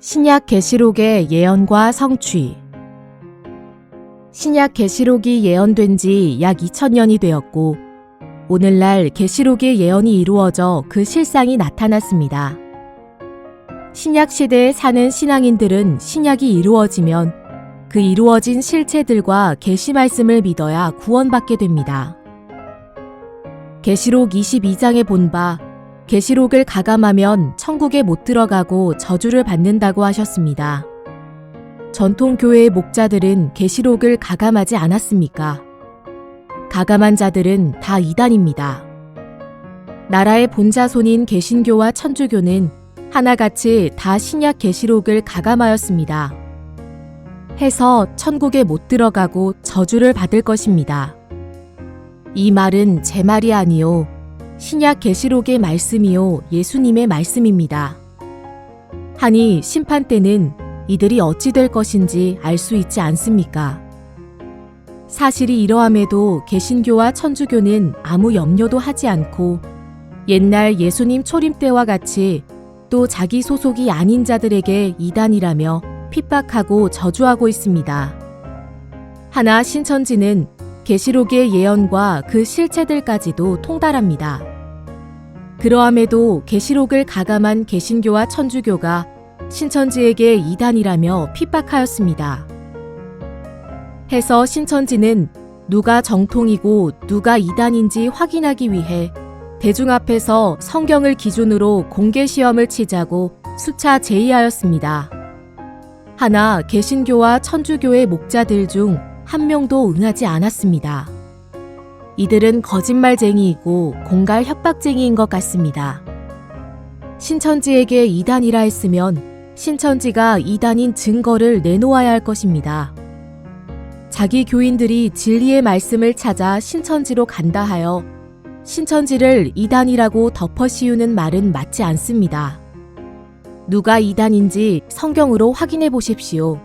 신약 계시록의 예언과 성취 신약 계시록이 예언된 지 약 2000년이 되었고 오늘날 계시록의 예언이 이루어져 그 실상이 나타났습니다. 신약 시대에 사는 신앙인들은 신약이 이루어지면 그 이루어진 실체들과 계시 말씀을 믿어야 구원받게 됩니다. 계시록 22장에 본바 계시록을 가감하면 천국에 못 들어가고 저주를 받는다고 하셨습니다. 전통 교회의 목자들은 계시록을 가감하지 않았습니까? 가감한 자들은 다 이단입니다. 나라의 본자손인 개신교와 천주교는 하나같이 다 신약 계시록을 가감하였습니다. 해서 천국에 못 들어가고 저주를 받을 것입니다. 이 말은 제 말이 아니요 신약 계시록의 말씀이요 예수님의 말씀입니다. 하니 심판 때는 이들이 어찌 될 것인지 알 수 있지 않습니까? 사실이 이러함에도 개신교와 천주교는 아무 염려도 하지 않고 옛날 예수님 초림 때와 같이 또 자기 소속이 아닌 자들에게 이단이라며 핍박하고 저주하고 있습니다. 하나 신천지는 계시록의 예언과 그 실체들까지도 통달합니다. 그러함에도 계시록을 가감한 개신교와 천주교가 신천지에게 이단이라며 핍박하였습니다. 해서 신천지는 누가 정통이고 누가 이단인지 확인하기 위해 대중 앞에서 성경을 기준으로 공개 시험을 치자고 수차 제의하였습니다. 하나 개신교와 천주교의 목자들 중 한 명도 응하지 않았습니다. 이들은 거짓말쟁이이고 공갈 협박쟁이인 것 같습니다. 신천지에게 이단이라 했으면 신천지가 이단인 증거를 내놓아야 할 것입니다. 자기 교인들이 진리의 말씀을 찾아 신천지로 간다 하여 신천지를 이단이라고 덮어 씌우는 말은 맞지 않습니다. 누가 이단인지 성경으로 확인해 보십시오.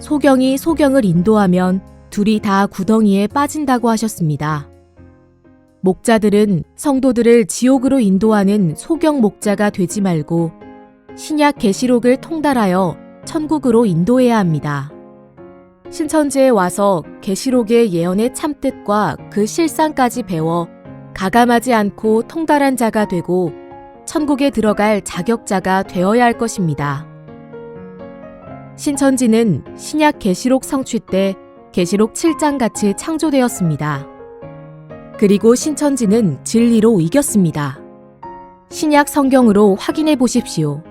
소경이 소경을 인도하면 둘이 다 구덩이에 빠진다고 하셨습니다. 목자들은 성도들을 지옥으로 인도하는 소경 목자가 되지 말고 신약 계시록을 통달하여 천국으로 인도해야 합니다. 신천지에 와서 계시록의 예언의 참뜻과 그 실상까지 배워 가감하지 않고 통달한 자가 되고 천국에 들어갈 자격자가 되어야 할 것입니다. 신천지는 신약 계시록 성취 때 계시록 7장 같이 창조되었습니다. 그리고 신천지는 진리로 이겼습니다. 신약 성경으로 확인해 보십시오.